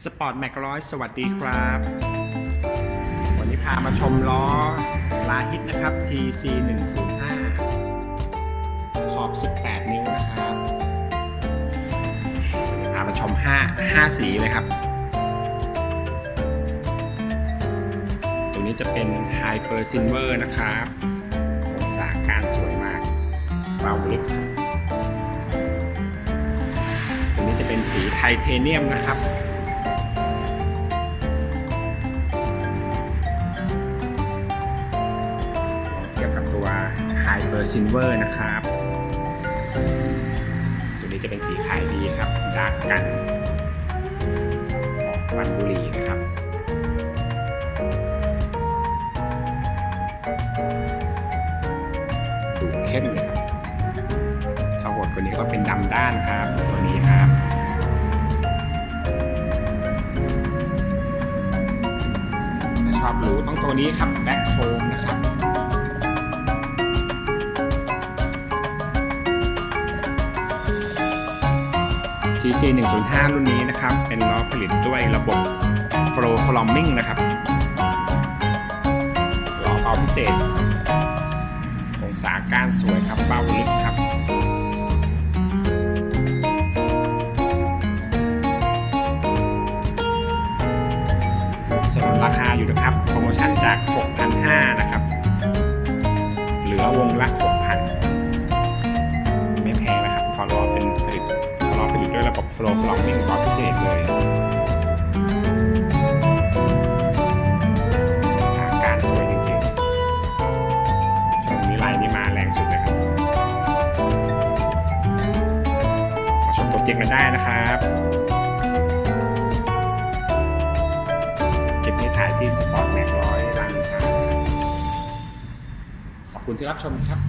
สปอร์ตแม็กร้อยสวัสดีครับ วันนี้พามาชมล้อลาฮิตนะครับ TC 105ขอบ 18 นิ้วนะครับพามาชม 5 5 สีเลยครับตัวนี้จะเป็น Hyper Silver นะครับองศาการสวยมากเบาลึกครับตัวนี้จะเป็นสีไทเทเนียมนะครับ Hyper Silver นะครับ ตัวนี้จะเป็นสีขายดีครับดาร์กกันออกวันบุหรี่นะครับดูเข้มเลยครับถ้าโหดกว่านี้ก็เป็นดำด้านครับตัวนี้ครับชอบหรูต้องตัวนี้ครับแบ็คโคมนะครับ TC 105 รุ่นนี้นะครับ เป็นล้อผลิตด้วยระบบ Flow Climbing นะครับล้อเบาพิเศษองศาการสวยครับเบาลึกครับสนนราคาอยู่นะครับ โปรโมชั่นจาก 6,500 นะครับ เหลือวงละ6 ด้วยระบบ Flow Blocking ล้อพิเศษเลยสาการสวยจริงๆช่วงนี้ไลน์นี่มาแรงสุดเลยครับชมโปรเจกต์กันได้นะครับคลิปนี้ถ่ายที่สปอร์ตแม็กร้อยล่างครับขอบคุณที่รับชมครับ